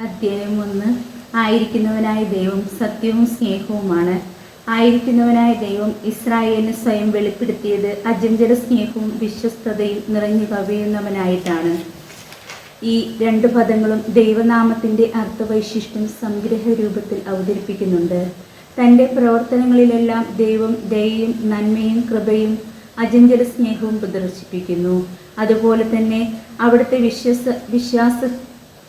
അധ്യായം ഒന്ന്. ആയിരിക്കുന്നവനായ ദൈവം സത്യവും സ്നേഹവുമാണ്. ആയിരിക്കുന്നവനായ ദൈവം ഇസ്രായേലിന് സ്വയം വെളിപ്പെടുത്തിയത് അജഞ്ചല സ്നേഹവും വിശ്വസ്തതയും നിറഞ്ഞു കവിയുന്നവനായിട്ടാണ്. ഈ രണ്ട് പദങ്ങളും ദൈവനാമത്തിന്റെ അർത്ഥവൈശിഷ്ട്യം സംഗ്രഹ രൂപത്തിൽ അവതരിപ്പിക്കുന്നുണ്ട്. തന്റെ പ്രവർത്തനങ്ങളിലെല്ലാം ദൈവം ദയയും നന്മയും കൃപയും അജഞ്ചല സ്നേഹവും പ്രദർശിപ്പിക്കുന്നു. അതുപോലെ തന്നെ അവിടുത്തെ വിശ്വസ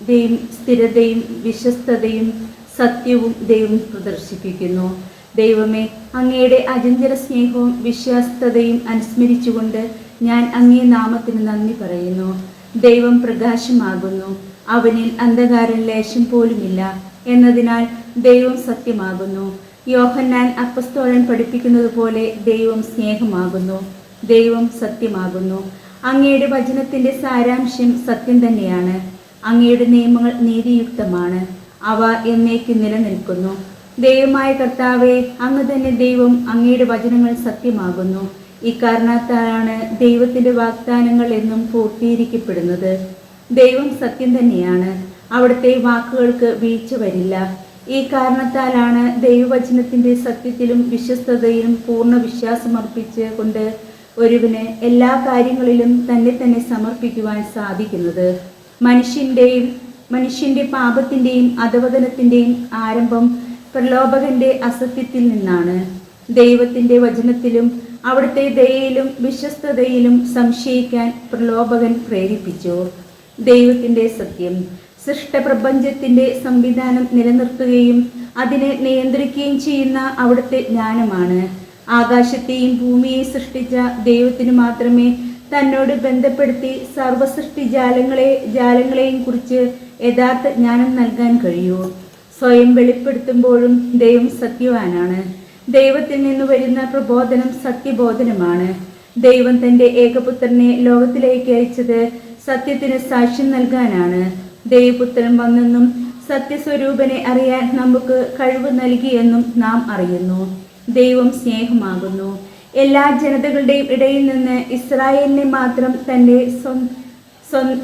വിശ്വാസതയും സ്ഥിരതയും വിശ്വസ്തതയും സത്യവും ദൈവം പ്രദർശിപ്പിക്കുന്നു. ദൈവമേ അങ്ങയുടെ അജഞ്ചല സ്നേഹവും വിശ്വാസ്തയും അനുസ്മരിച്ചുകൊണ്ട് ഞാൻ അങ്ങേ നാമത്തിന് നന്ദി പറയുന്നു. ദൈവം പ്രകാശമാകുന്നു. അവനിൽ അന്ധകാരം ലേശം പോലുമില്ല എന്നതിനാൽ ദൈവം സത്യമാകുന്നു. യോഹന്നാൻ അപ്പസ്തോഴൻ പഠിപ്പിക്കുന്നത് പോലെ ദൈവം സ്നേഹമാകുന്നു. ദൈവം സത്യമാകുന്നു. അങ്ങയുടെ വചനത്തിന്റെ സാരാംശം സത്യം തന്നെയാണ്. അങ്ങയുടെ നിയമങ്ങൾ നീതിയുക്തമാണ്. അവ എന്നേക്ക് നിലനിൽക്കുന്നു. ദൈവമായ കർത്താവെ അങ്ങ് തന്നെ ദൈവം അങ്ങയുടെ വചനങ്ങൾ സത്യമാകുന്നു. ഇക്കാരണത്താലാണ് ദൈവത്തിന്റെ വാഗ്ദാനങ്ങൾ എന്നും പൂർത്തീകരിക്കപ്പെടുന്നത്. ദൈവം സത്യം തന്നെയാണ്. അവിടുത്തെ വാക്കുകൾക്ക് വീഴ്ച വരില്ല. ഈ കാരണത്താലാണ് ദൈവവചനത്തിന്റെ സത്യത്തിലും വിശ്വസ്തതയിലും പൂർണ വിശ്വാസമർപ്പിച്ച് കൊണ്ട് ഒരുവന് എല്ലാ കാര്യങ്ങളിലും തന്നെ തന്നെ സമർപ്പിക്കുവാൻ സാധിക്കുന്നത്. മനുഷ്യന്റെയും മനുഷ്യന്റെ പാപത്തിന്റെയും അധവദനത്തിന്റെയും ആരംഭം പ്രലോഭകന്റെ അസത്യത്തിൽ നിന്നാണ്. ദൈവത്തിന്റെ വചനത്തിലും അവിടുത്തെ ദയയിലും വിശ്വസ്തതയിലും സംശയിക്കാൻ പ്രലോഭകൻ പ്രേരിപ്പിച്ചു. ദൈവത്തിന്റെ സത്യം സൃഷ്ടപ്രപഞ്ചത്തിന്റെ സംവിധാനം നിലനിർത്തുകയും അതിനെ നിയന്ത്രിക്കുകയും ചെയ്യുന്ന അവിടുത്തെ ജ്ഞാനമാണ്. ആകാശത്തെയും ഭൂമിയെയും സൃഷ്ടിച്ച ദൈവത്തിന് മാത്രമേ തന്നോട് ബന്ധപ്പെടുത്തി സർവസൃഷ്ടി ജാലങ്ങളെ ജാലങ്ങളെയും കുറിച്ച് യഥാർത്ഥ ജ്ഞാനം നൽകാൻ കഴിയൂ. സ്വയം വെളിപ്പെടുത്തുമ്പോഴും ദൈവം സത്യവാനാണ്. ദൈവത്തിൽ നിന്ന് വരുന്ന പ്രബോധനം സത്യബോധനമാണ്. ദൈവം തന്റെ ഏകപുത്രനെ ലോകത്തിലേക്ക് അയച്ചത് സത്യത്തിന് സാക്ഷ്യം നൽകാനാണ്. ദൈവപുത്രൻ വന്നെന്നും സത്യസ്വരൂപനെ അറിയാൻ നമുക്ക് കഴിവ് നൽകിയെന്നും നാം അറിയുന്നു. ദൈവം സ്നേഹമാകുന്നു. എല്ലാ ജനതകളുടെയും ഇടയിൽ നിന്ന് ഇസ്രായേലിനെ മാത്രം സ്വ-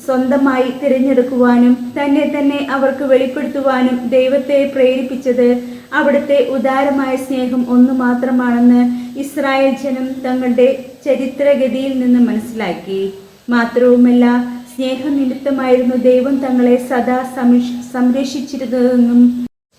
സ്വന്തമായി തിരഞ്ഞെടുക്കുവാനും തന്നെ തന്നെ അവർക്ക് വെളിപ്പെടുത്തുവാനും ദൈവത്തെ പ്രേരിപ്പിച്ചത് അവിടുത്തെ ഉദാരമായ സ്നേഹം ഒന്നു മാത്രമാണെന്ന് ഇസ്രായേൽ ജനം തങ്ങളുടെ ചരിത്രഗതിയിൽ നിന്ന് മനസ്സിലാക്കി. മാത്രവുമല്ല സ്നേഹനിമിത്തമായിരുന്നു ദൈവം തങ്ങളെ സദാ സംരക്ഷ- സംരക്ഷിച്ചിരുന്നതെന്നും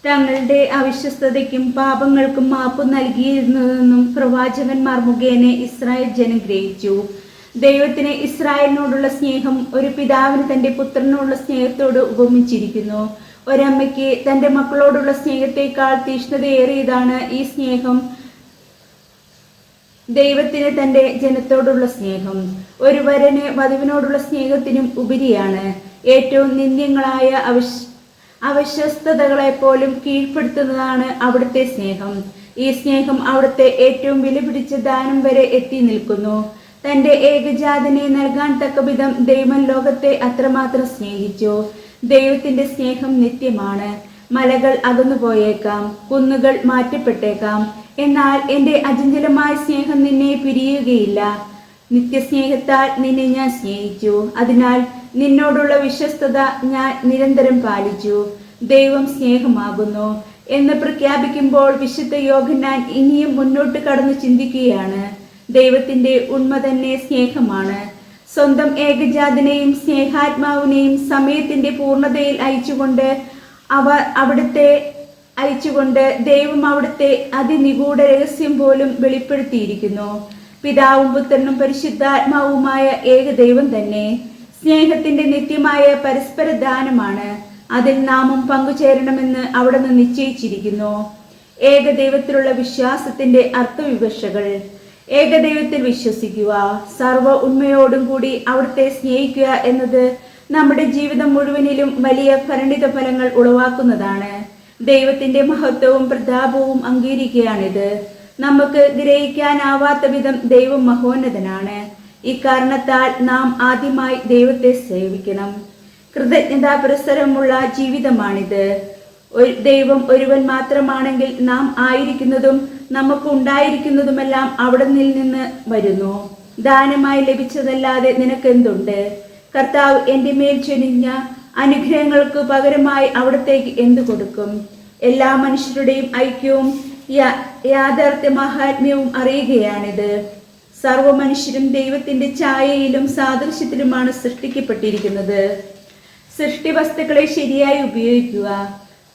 തങ്ങളുടെ അവിശ്വസ്തതയ്ക്കും പാപങ്ങൾക്കും മാപ്പ് നൽകിയിരുന്നതെന്നും പ്രവാചകന്മാർ മുഖേന ഇസ്രായേൽ ജനം ഗ്രഹിച്ചു. ദൈവത്തിന് ഇസ്രായേലിനോടുള്ള സ്നേഹം ഒരു പിതാവിന് തന്റെ പുത്രനോടുള്ള സ്നേഹത്തോട് ഉപമിച്ചിരിക്കുന്നു. ഒരമ്മയ്ക്ക് തന്റെ മക്കളോടുള്ള സ്നേഹത്തെക്കാൾ തീഷ്ണതയേറിയതാണ് ഈ സ്നേഹം. ദൈവത്തിന് തന്റെ ജനത്തോടുള്ള സ്നേഹം. ഒരു വരന് വധുവിനോടുള്ള സ്നേഹത്തിനും ഉപരിയാണ്. ഏറ്റവും നിന്ദ്യങ്ങളായ അവിശ് അവിശ്വസ്തതകളെ പോലും കീഴ്പ്പെടുത്തുന്നതാണ് അവിടുത്തെ സ്നേഹം. ഈ സ്നേഹം അവിടുത്തെ ഏറ്റവും വിലപിടിച്ച ദാനം വരെ എത്തി നിൽക്കുന്നു. തന്റെ ഏകജാതനെ നൽകാൻ തക്കവിധം ദൈവം ലോകത്തെ അത്രമാത്രം സ്നേഹിച്ചു. ദൈവത്തിന്റെ സ്നേഹം നിത്യമാണ്. മലകൾ അകന്നുപോയേക്കാം കുന്നുകൾ മാറ്റപ്പെട്ടേക്കാം. എന്നാൽ എന്റെ അചഞ്ചലമായ സ്നേഹം നിന്നെ പിരിയുകയില്ല. നിത്യസ്നേഹത്താൽ നിന്നെ ഞാൻ സ്നേഹിച്ചു. അതിനാൽ നിന്നോടുള്ള വിശ്വസ്തത ഞാൻ നിരന്തരം പാലിച്ചു. ദൈവം സ്നേഹമാകുന്നു എന്ന് പ്രഖ്യാപിക്കുമ്പോൾ വിശുദ്ധ ഞാൻ ഇനിയും മുന്നോട്ട് കടന്നു ചിന്തിക്കുകയാണ്. ദൈവത്തിന്റെ ഉണ്മ തന്നെ സ്നേഹമാണ്. സ്വന്തം ഏകജാതനെയും സ്നേഹാത്മാവിനെയും സമയത്തിന്റെ പൂർണതയിൽ അയച്ചുകൊണ്ട് അവർ അവിടുത്തെ അയച്ചുകൊണ്ട് ദൈവം അവിടുത്തെ അതിനിഗൂഢ രഹസ്യം പോലും വെളിപ്പെടുത്തിയിരിക്കുന്നു. പിതാവും പുത്രനും പരിശുദ്ധാത്മാവുമായ ഏക ദൈവം തന്നെ. സ്നേഹത്തിന്റെ നിത്യമായ പരസ്പര ദാനമാണ്. അതിൽ നാമം പങ്കുചേരണമെന്ന് അവിടുന്ന് നിശ്ചയിച്ചിരിക്കുന്നു. ഏകദൈവത്തിലുള്ള വിശ്വാസത്തിന്റെ അർത്ഥവിവക്ഷകൾ. ഏകദൈവത്തിൽ വിശ്വസിക്കുക. സർവ ഉണ്മയോടും കൂടി അവിടുത്തെ സ്നേഹിക്കുക എന്നത് നമ്മുടെ ജീവിതം മുഴുവനിലും വലിയ ഫരണിത ഫലങ്ങൾ ഉളവാക്കുന്നതാണ്. ദൈവത്തിന്റെ മഹത്വവും പ്രതാപവും അംഗീകരിക്കുകയാണിത്. നമുക്ക് ഗ്രഹിക്കാനാവാത്ത വിധം ദൈവം മഹോന്നതനാണ്. ഇക്കാരണത്താൽ നാം ആദ്യമായി ദൈവത്തെ സേവിക്കണം. കൃതജ്ഞതാ പ്രസരമുള്ള ജീവിതമാണിത്. ഒരു ദൈവം ഒരുവൻ മാത്രമാണെങ്കിൽ നാം ആയിരിക്കുന്നതും നമുക്ക് ഉണ്ടായിരിക്കുന്നതുമെല്ലാം അവിടെ നിന്ന് വരുന്നു. ദാനമായി ലഭിച്ചതല്ലാതെ നിനക്കെന്തുണ്ട്? കർത്താവ് എന്റെ മേൽ ചൊരിഞ്ഞ അനുഗ്രഹങ്ങൾക്ക് പകരമായി അവിടത്തേക്ക് എന്തു കൊടുക്കും? എല്ലാ മനുഷ്യരുടെയും ഐക്യവും യാഥാർത്ഥ്യ മഹാത്മ്യവും അറിയുകയാണിത്. സർവ മനുഷ്യരും ദൈവത്തിന്റെ ഛായയിലും സാദൃശ്യത്തിലുമാണ് സൃഷ്ടിക്കപ്പെട്ടിരിക്കുന്നത്. സൃഷ്ടി വസ്തുക്കളെ ശരിയായി ഉപയോഗിക്കുക.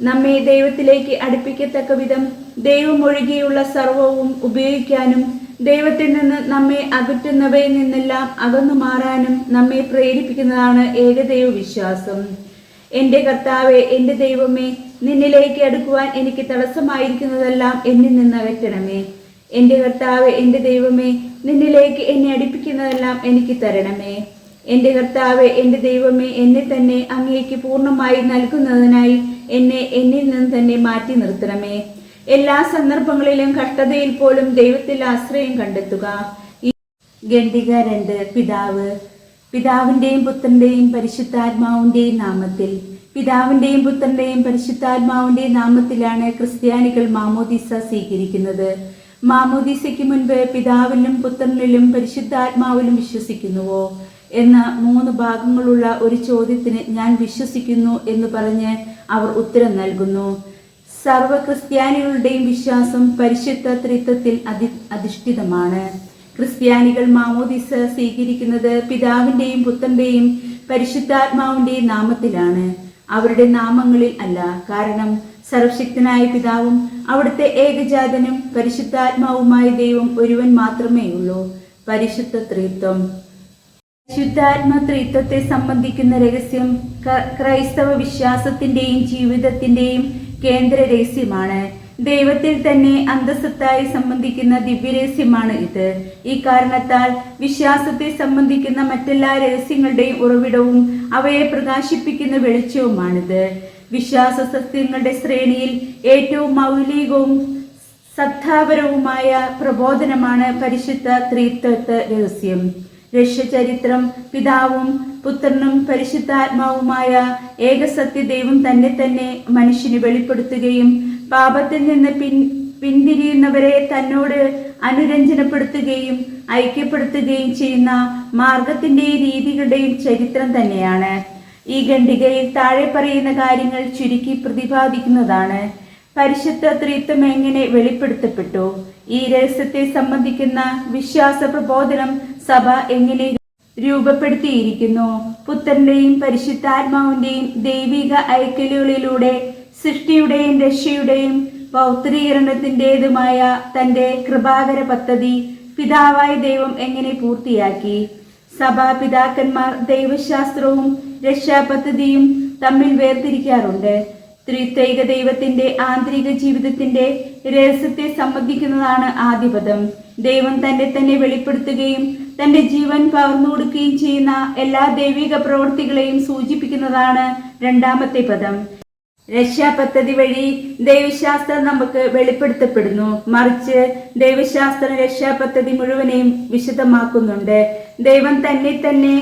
നമ്മെ ദൈവത്തിലേക്ക് അടുപ്പിക്കത്തക്ക വിധം ദൈവം ഒഴികെയുള്ള സർവവും ഉപയോഗിക്കാനും ദൈവത്തിൽ നിന്ന് നമ്മെ അകറ്റുന്നവയിൽ നിന്നെല്ലാം അകന്നു മാറാനും നമ്മെ പ്രേരിപ്പിക്കുന്നതാണ് ഏകദൈവ വിശ്വാസം. എന്റെ കർത്താവെ എന്റെ ദൈവമേ നിന്നിലേക്ക് അടുക്കുവാൻ എനിക്ക് തടസ്സമായിരിക്കുന്നതെല്ലാം എന്നിൽ നിന്ന് അകറ്റണമേ. എന്റെ കർത്താവ് എന്റെ ദൈവമേ നിന്നിലേക്ക് എന്നെ അടുപ്പിക്കുന്നതെല്ലാം എനിക്ക് തരണമേ. എന്റെ കർത്താവ് എന്റെ ദൈവമേ എന്നെ തന്നെ അങ്ങേക്ക് പൂർണമായി നൽകുന്നതിനായി എന്നെ എന്നിൽ നിന്ന് തന്നെ മാറ്റി നിർത്തണമേ. എല്ലാ സന്ദർഭങ്ങളിലും കഷ്ടതയിൽ പോലും ദൈവത്തിൽ ആശ്രയം കണ്ടെത്തുക. ഈ ഗണ്ഡിക രണ്ട് പിതാവ് പിതാവിന്റെയും പുത്രന്റെയും പരിശുദ്ധാത്മാവിന്റെയും നാമത്തിൽ പിതാവിന്റെയും പുത്രന്റെയും പരിശുദ്ധാത്മാവിന്റെയും നാമത്തിലാണ് ക്രിസ്ത്യാനികൾ മാമോദിസ സ്വീകരിക്കുന്നത്. മാമോദിസയ്ക്ക് മുൻപ് പിതാവിലും പുത്രനിലും പരിശുദ്ധാത്മാവിലും വിശ്വസിക്കുന്നുവോ? എന്ന മൂന്ന് ഭാഗങ്ങളുള്ള ഒരു ചോദ്യത്തിന് ഞാൻ വിശ്വസിക്കുന്നു എന്ന് പറഞ്ഞ് അവർ ഉത്തരം നൽകുന്നു. സർവ ക്രിസ്ത്യാനികളുടെയും വിശ്വാസം പരിശുദ്ധ ത്രിത്വത്തിൽ അധി അധിഷ്ഠിതമാണ്. ക്രിസ്ത്യാനികൾ മാമോദിസ സ്വീകരിക്കുന്നത് പിതാവിന്റെയും പുത്രന്റെയും പരിശുദ്ധാത്മാവിന്റെയും നാമത്തിലാണ്. അവരുടെ നാമങ്ങളിൽ അല്ല. കാരണം സർവശക്തനായ പിതാവും അവിടുത്തെ ഏകജാതനും പരിശുദ്ധാത്മാവുമായ ദൈവം ഒരുവൻ മാത്രമേ ഉള്ളൂ പരിശുദ്ധ ത്രിത്വം. പരിശുദ്ധാത്മ ത്രിത്വത്തെ സംബന്ധിക്കുന്ന രഹസ്യം ക്രൈസ്തവ വിശ്വാസത്തിന്റെയും ജീവിതത്തിന്റെയും കേന്ദ്ര രഹസ്യമാണ് ദൈവത്തിൽ തന്നെ അന്തസ്സത്തായി സംബന്ധിക്കുന്ന ദിവ്യരഹസ്യമാണ് ഇത്. ഈ കാരണത്താൽ വിശ്വാസത്തെ സംബന്ധിക്കുന്ന മറ്റെല്ലാ രഹസ്യങ്ങളുടെയും ഉറവിടവും അവയെ പ്രകാശിപ്പിക്കുന്ന വെളിച്ചവുമാണിത്. വിശ്വാസ സത്യങ്ങളുടെ ശ്രേണിയിൽ ഏറ്റവും മൗലികവും സത്താപരവുമായ പ്രബോധനമാണ് പരിശുദ്ധ ത്രിത്വത്വ രഹസ്യം. രക്ഷചരിത്രം പിതാവും പുത്രനും പരിശുദ്ധാത്മാവുമായ ഏകസത്യ ദൈവം തന്നെ തന്നെ മനുഷ്യന് വെളിപ്പെടുത്തുകയും പാപത്തിൽ നിന്ന് പിൻ പിന്തിരിയുന്നവരെ തന്നോട് അനുരഞ്ജനപ്പെടുത്തുകയും ഐക്യപ്പെടുത്തുകയും ചെയ്യുന്ന മാർഗത്തിന്റെയും രീതികളുടെയും ചരിത്രം തന്നെയാണ്. ഈ ഖണ്ഡികയിൽ താഴെ പറയുന്ന കാര്യങ്ങൾ ചുരുക്കി പ്രതിപാദിക്കുന്നതാണ്. പരിശുദ്ധ ത്രിത്വം എങ്ങനെ വെളിപ്പെടുത്തപ്പെട്ടു? ഈ രഹസ്യത്തെ സംബന്ധിക്കുന്ന വിശ്വാസ പ്രബോധനം സഭ എങ്ങനെ രൂപപ്പെടുത്തിയിരിക്കുന്നു? പുത്രന്റെയും പരിശുദ്ധാത്മാവിന്റെയും ദൈവിക ഐക്യലുകളിലൂടെ സൃഷ്ടിയുടെയും രക്ഷയുടെയും പൗത്രീകരണത്തിന്റെതുമായ തന്റെ കൃപാകര പദ്ധതി പിതാവായ ദൈവം എങ്ങനെ പൂർത്തിയാക്കി? സഭാ പിതാക്കന്മാർ ദൈവശാസ്ത്രവും രക്ഷാപദ്ധതിയും തമ്മിൽ വേർതിരിക്കാറുണ്ട്. ത്രിത്വൈക ദൈവത്തിന്റെ ആന്തരിക ജീവിതത്തിന്റെ രഹസ്യത്തെ സംബന്ധിക്കുന്നതാണ് ആദ്യപദം ദൈവം തന്നെ തന്നെ വെളിപ്പെടുത്തുകയും തന്റെ ജീവൻ പകർന്നു കൊടുക്കുകയും ചെയ്യുന്ന എല്ലാ ദൈവിക പ്രവൃത്തികളെയും സൂചിപ്പിക്കുന്നതാണ് രണ്ടാമത്തെ പദം. രക്ഷാപദ്ധതി വഴി ദൈവശാസ്ത്രം നമുക്ക് വെളിപ്പെടുത്തപ്പെടുന്നു. മറിച്ച് ദൈവശാസ്ത്രം രക്ഷാപദ്ധതി മുഴുവനെയും വിശദമാക്കുന്നുണ്ട്. ദൈവം തന്നെ തന്നെ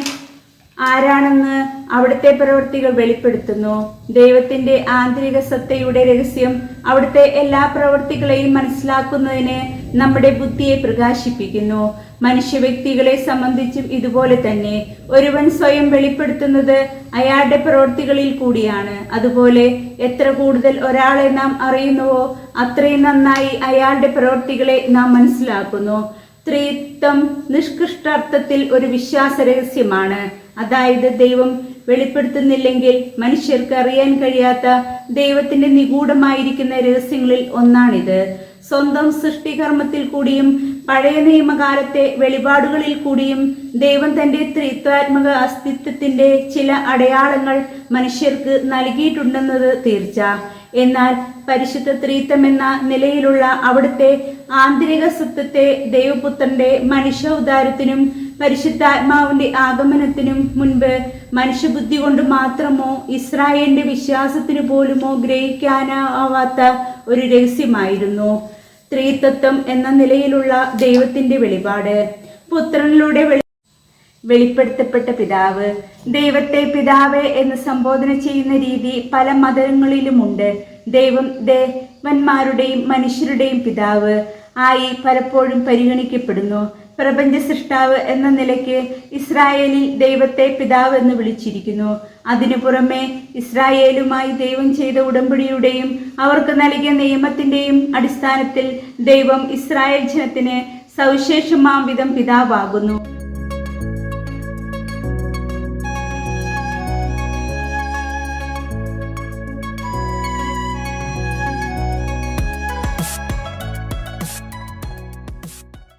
ആരാണെന്ന് അവിടുത്തെ പ്രവൃത്തികൾ വെളിപ്പെടുത്തുന്നു. ദൈവത്തിന്റെ ആന്തരിക സത്തയുടെ രഹസ്യം അവിടുത്തെ എല്ലാ പ്രവൃത്തികളെയും മനസ്സിലാക്കുന്നതിന് നമ്മുടെ ബുദ്ധിയെ പ്രകാശിപ്പിക്കുന്നു. മനുഷ്യ വ്യക്തികളെ സംബന്ധിച്ചും ഇതുപോലെ തന്നെ ഒരുവൻ സ്വയം വെളിപ്പെടുത്തുന്നത് അയാളുടെ പ്രവൃത്തികളിൽ കൂടിയാണ്. അതുപോലെ എത്ര കൂടുതൽ ഒരാളെ നാം അറിയുന്നുവോ അത്രയും നന്നായി അയാളുടെ പ്രവൃത്തികളെ നാം മനസ്സിലാക്കുന്നു. ത്രിത്വം നിഷ്കൃഷ്ടാർത്ഥത്തിൽ ഒരു വിശ്വാസ രഹസ്യമാണ് അതായത് ദൈവം വെളിപ്പെടുത്തുന്നില്ലെങ്കിൽ മനുഷ്യർക്ക് അറിയാൻ കഴിയാത്ത ദൈവത്തിന്റെ നിഗൂഢമായിരിക്കുന്ന രഹസ്യങ്ങളിൽ ഒന്നാണിത്. സ്വന്തം സൃഷ്ടികർമ്മത്തിൽ കൂടിയും പഴയ നിയമകാലത്തെ വെളിപാടുകളിൽ കൂടിയും ദൈവം തന്റെ ത്രിത്വാത്മക അസ്തിത്വത്തിന്റെ ചില അടയാളങ്ങൾ മനുഷ്യർക്ക് നൽകിയിട്ടുണ്ടെന്നത് തീർച്ച. എന്നാൽ പരിശുദ്ധ ത്രീത്വം എന്ന നിലയിലുള്ള അവിടുത്തെ ആന്തരിക സത്വത്തെ ദൈവപുത്രന്റെ മനുഷ്യ മനുഷ്യോദാരത്തിനും പരിശുദ്ധാത്മാവിന്റെ ആഗമനത്തിനും മുൻപ് മനുഷ്യബുദ്ധി കൊണ്ട് മാത്രമോ ഇസ്രായേലിന്റെ വിശ്വാസത്തിന് പോലുമോ ഗ്രഹിക്കാനാവാത്ത ഒരു രഹസ്യമായിരുന്നു സ്ത്രീത്വം എന്ന നിലയിലുള്ള ദൈവത്തിന്റെ വെളിപാട്. പുത്രനിലൂടെ വെളി വെളിപ്പെടുത്തപ്പെട്ട പിതാവ്. ദൈവത്തെ പിതാവ് എന്ന് സംബോധന ചെയ്യുന്ന രീതി പല മതങ്ങളിലുമുണ്ട്. ദൈവം ദേവന്മാരുടെയും മനുഷ്യരുടെയും പിതാവ് ആയി പലപ്പോഴും പരിഗണിക്കപ്പെടുന്നു. പ്രപഞ്ച സൃഷ്ടാവ് എന്ന നിലയ്ക്ക് ഇസ്രായേലിൽ ദൈവത്തെ പിതാവ് എന്ന് വിളിച്ചിരിക്കുന്നു. അതിനു പുറമെ ഇസ്രായേലുമായി ദൈവം ചെയ്ത ഉടമ്പടിയുടെയും അവർക്ക് നൽകിയ നിയമത്തിന്റെയും അടിസ്ഥാനത്തിൽ ദൈവം ഇസ്രായേൽ ജനത്തിന് സവിശേഷമാം വിധം പിതാവാകുന്നു.